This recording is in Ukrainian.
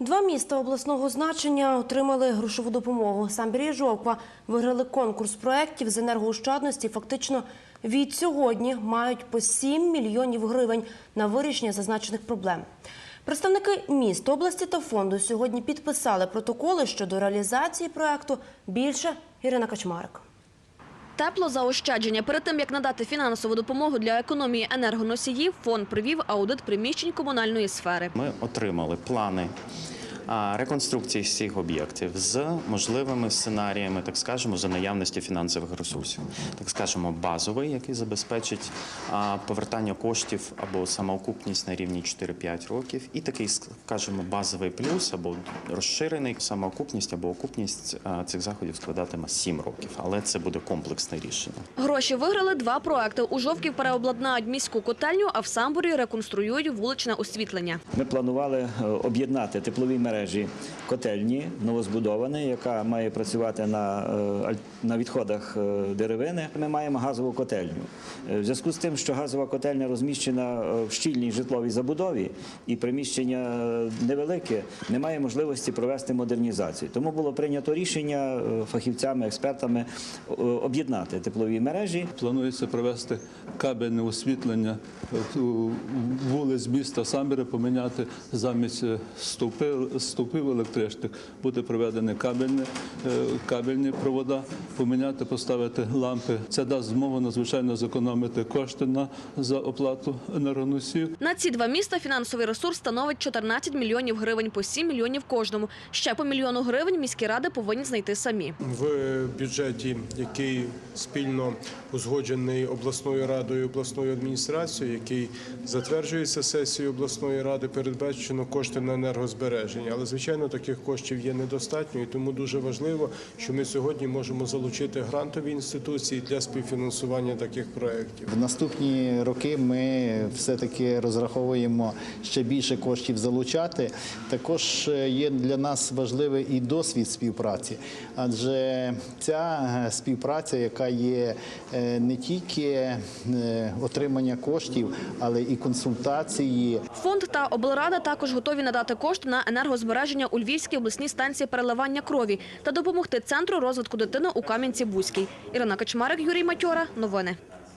Два міста обласного значення отримали грошову допомогу. Самбір і Жовква виграли конкурс проєктів з енергоощадності. Фактично від сьогодні мають по 7 мільйонів гривень на вирішення зазначених проблем. Представники міст, області та фонду сьогодні підписали протоколи щодо реалізації проєкту. Більше Ірина Качмарик. Теплозаощадження. Перед тим, як надати фінансову допомогу для економії енергоносіїв, фонд провів аудит приміщень комунальної сфери. Ми отримали плани реконструкції всіх об'єктів з можливими сценаріями, так скажемо, за наявності фінансових ресурсів. Так скажемо, базовий, який забезпечить повертання коштів або самоокупність на рівні 4-5 років, і такий, скажімо, базовий плюс або розширений самоокупність або окупність цих заходів складатиме 7 років, але це буде комплексне рішення. Гроші виграли два проекти. У Жовків переобладнають міську котельню, а в Самбурі реконструюють вуличне освітлення. Ми планували е, об'єднати теплові мережі котельні новозбудовані, яка має працювати на, е, на відходах е, деревини. Ми маємо газову котельню. Е, В зв'язку з тим, що газова котельня розміщена в щільній житловій забудові і приміщення невелике, немає можливості провести модернізацію. Тому було прийнято рішення фахівцями, експертами об'єднати теплові мережі Планується провести кабельне освітлення вулиць міста Самбіри, поміняти замість стовпи, стовпів електричних, буде проведені кабельні, е, кабельні провода, поміняти, поставити лампи. Це дасть змогу надзвичайно зекономити кошти на за оплату енергоносіїв. На ці два міста фінансовий ресурс становить 14 мільйонів гривень по 7 мільйонів кожному. Ще по мільйону гривень міські ради повинні знайти самі. в бюджеті, який спільно узгоджений обласною радою, і обласною адміністрацією, який затверджується сесією обласної ради, передбачено кошти на енергозбереження. Але звичайно, таких коштів є недостатньо, і тому дуже важливо, що ми сьогодні можемо залучити грантові інституції для співфінансування таких проєктів. В наступні роки ми все-таки розраховуємо ще більше коштів залучати. Також е, є для нас важливий і досвід співпраці, адже ця е, співпраця, яка є е, не тільки отримання коштів, але і консультації. Фонд та облрада також готові надати кошти на енергозбереження у Львівській обласній станції переливання крові та допомогти центру розвитку дитини у Кам'янці-Бузькій. Ірина Качмарик, Юрій Матьора. Новини.